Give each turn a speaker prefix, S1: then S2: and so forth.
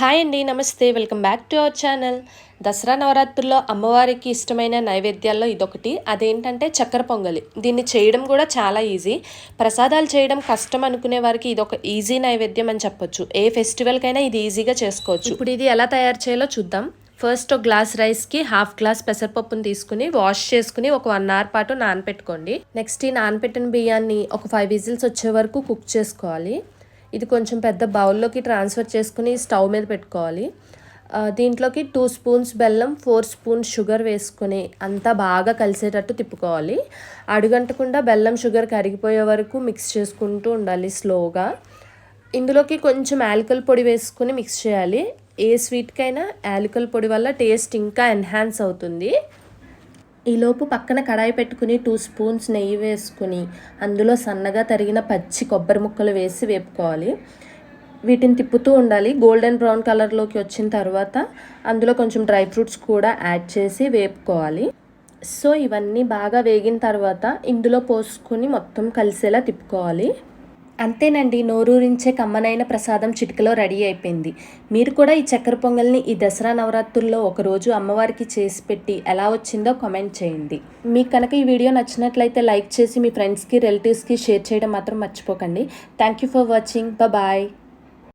S1: Hi అండి నమస్తే. Welcome back to our channel. Dasara నవరాత్రుల్లో అమ్మవారికి ఇష్టమైన నైవేద్యాల్లో ఇదొకటి. అదేంటంటే చక్కెర పొంగలి. దీన్ని చేయడం కూడా చాలా ఈజీ. ప్రసాదాలు చేయడం కష్టం అనుకునే వారికి ఇది ఒక ఈజీ నైవేద్యం అని చెప్పొచ్చు. ఏ ఫెస్టివల్కైనా ఇది ఈజీగా చేసుకోవచ్చు. ఇప్పుడు ఇది ఎలా తయారు చేయాలో చూద్దాం. ఫస్ట్ ఒక గ్లాస్ రైస్కి హాఫ్ గ్లాస్ పెసరపప్పును తీసుకుని వాష్ చేసుకుని ఒక వన్ అవర్ పాటు నానపెట్టుకోండి. నెక్స్ట్ ఈ నానపెట్టిన బియ్యాన్ని ఒక ఫైవ్ విజిల్స్ వచ్చే వరకు కుక్ చేసుకోవాలి. ఇది కొంచెం పెద్ద బౌల్లోకి ట్రాన్స్ఫర్ చేసుకుని స్టవ్ మీద పెట్టుకోవాలి. దీంట్లోకి టూ స్పూన్స్ బెల్లం ఫోర్ స్పూన్స్ షుగర్ వేసుకొని అంతా బాగా కలిసేటట్టు తిప్పుకోవాలి. అడుగంటకుండా బెల్లం షుగర్ కరిగిపోయే వరకు మిక్స్ చేసుకుంటూ ఉండాలి స్లోగా. ఇందులోకి కొంచెం యాలకల్ పొడి వేసుకుని మిక్స్ చేయాలి. ఏ స్వీట్కైనా యాలకల్ పొడి వల్ల టేస్ట్ ఇంకా ఎన్హాన్స్ అవుతుంది. ఈలోపు పక్కన కడాయి పెట్టుకుని టూ స్పూన్స్ నెయ్యి వేసుకుని అందులో సన్నగా తరిగిన పచ్చి కొబ్బరి ముక్కలు వేసి వేపుకోవాలి. వీటిని తిప్పుతూ ఉండాలి. గోల్డెన్ బ్రౌన్ కలర్లోకి వచ్చిన తర్వాత అందులో కొంచెం డ్రై ఫ్రూట్స్ కూడా యాడ్ చేసి వేపుకోవాలి. సో ఇవన్నీ బాగా వేగిన తర్వాత ఇందులో పోసుకొని మొత్తం కలిసేలా తిప్పుకోవాలి. అంతేనండి నోరూరించే కమ్మనైన ప్రసాదం చిటికలో రెడీ అయిపోయింది. మీరు కూడా ఈ చక్కెర పొంగల్ని ఈ దసరా నవరాత్రుల్లో ఒకరోజు అమ్మవారికి చేసి పెట్టి ఎలా వచ్చిందో కామెంట్ చేయండి. మీకు కనుక ఈ వీడియో నచ్చినట్లయితే లైక్ చేసి మీ ఫ్రెండ్స్కి రిలేటివ్స్కి షేర్ చేయడం మాత్రం మర్చిపోకండి. Thank you for watching. Bye